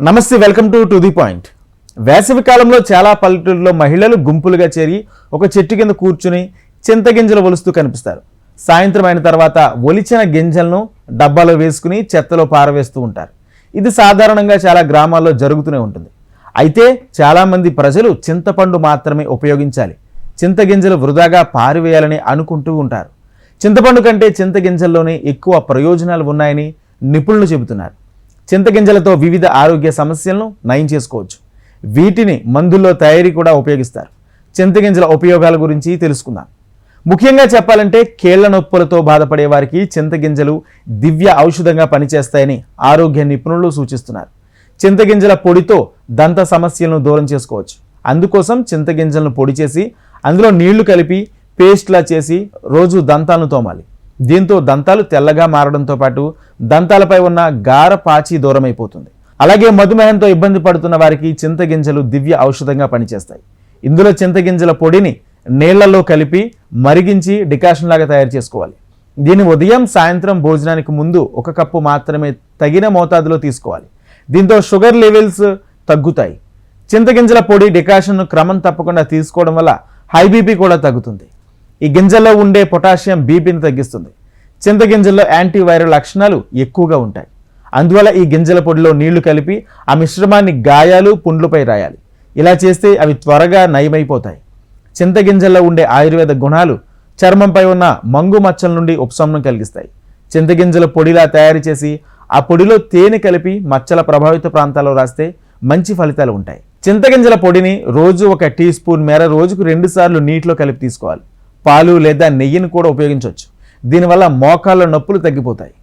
నమస్తే welcome to to the point. వేసవి కాలంలో చాలా పల్లెటూరులో మహిళలు గుంపులుగా చేరి ఒక చెట్టు కింద కూర్చుని చింతగింజలు ఒలుస్తూ కనిపిస్తారు. సాయంత్రం అయిన తర్వాత ఒలిచిన గింజలను డబ్బాలో వేసుకుని చెత్తలో పారవేస్తూ ఉంటారు. ఇది సాధారణంగా చాలా గ్రామాల్లో జరుగుతూనే ఉంటుంది. అయితే చాలామంది ప్రజలు చింతపండు మాత్రమే ఉపయోగించాలి. చింతగింజలు వృధాగా పారివేయాలని అనుకుంటూ ఉంటారు. చింతపండు కంటే చింతగింజల్లోనే ఎక్కువ ప్రయోజనాలు ఉన్నాయని నిపుణులు చెబుతున్నారు. చింతగింజలతో వివిధ ఆరోగ్య సమస్యలను నయం చేసుకోవచ్చు. వీటిని మందుల్లో తయారీ కూడా ఉపయోగిస్తారు. చింతగింజల ఉపయోగాల గురించి తెలుసుకుందాం. ముఖ్యంగా చెప్పాలంటే కేళ్ళ నొప్పులతో బాధపడే వారికి చింతగింజలు దివ్య ఔషధంగా పనిచేస్తాయని ఆరోగ్య నిపుణులు సూచిస్తున్నారు. చింతగింజల పొడితో దంత సమస్యలను దూరం చేసుకోవచ్చు. అందుకోసం చింతగింజలను పొడి చేసి అందులో నీళ్ళు కలిపి పేస్ట్లా చేసి రోజు దంతాలను తోమాలి. దీంతో దంతాలు తెల్లగా మారడంతో పాటు దంతాలపై ఉన్న గార పాచి దూరమైపోతుంది. అలాగే మధుమేహంతో ఇబ్బంది పడుతున్న వారికి చింతగింజలు దివ్య ఔషధంగా పనిచేస్తాయి. ఇందులో చింతగింజల పొడిని నీళ్ళలో కలిపి మరిగించి డికాషన్ లాగా తయారు చేసుకోవాలి. దీన్ని ఉదయం సాయంత్రం భోజనానికి ముందు ఒక కప్పు మాత్రమే తగిన మోతాదులో తీసుకోవాలి. దీంతో షుగర్ లెవెల్స్ తగ్గుతాయి. చింతగింజల పొడి డికాషన్ను క్రమం తప్పకుండా తీసుకోవడం వల్ల హై బీపీ కూడా తగ్గుతుంది. ఈ గింజల్లో ఉండే పొటాషియం బీపీని తగ్గిస్తుంది. చింతగింజల్లో యాంటీవైరల్ లక్షణాలు ఎక్కువగా ఉంటాయి. అందువల్ల ఈ గింజల పొడిలో నీళ్ళు కలిపి ఆ మిశ్రమాన్ని గాయాలు పుండ్లపై రాయాలి. ఇలా చేస్తే అవి త్వరగా నయమైపోతాయి. చింతగింజల్లో ఉండే ఆయుర్వేద గుణాలు చర్మంపై ఉన్న మంగు మచ్చల నుండి ఉపశమనం కలిగిస్తాయి. చింతగింజల పొడిలా తయారు చేసి ఆ పొడిలో తేనె కలిపి మచ్చల ప్రభావిత ప్రాంతాల్లో రాస్తే మంచి ఫలితాలు ఉంటాయి. చింతగింజల పొడిని రోజు ఒక టీ స్పూన్ మేర రోజుకు రెండుసార్లు నీటిలో కలిపి తీసుకోవాలి. పాలు లేదా నెయ్యిని కూడా ఉపయోగించవచ్చు. దీనివల్ల మోకాళ్ళ నొప్పులు తగ్గిపోతాయి.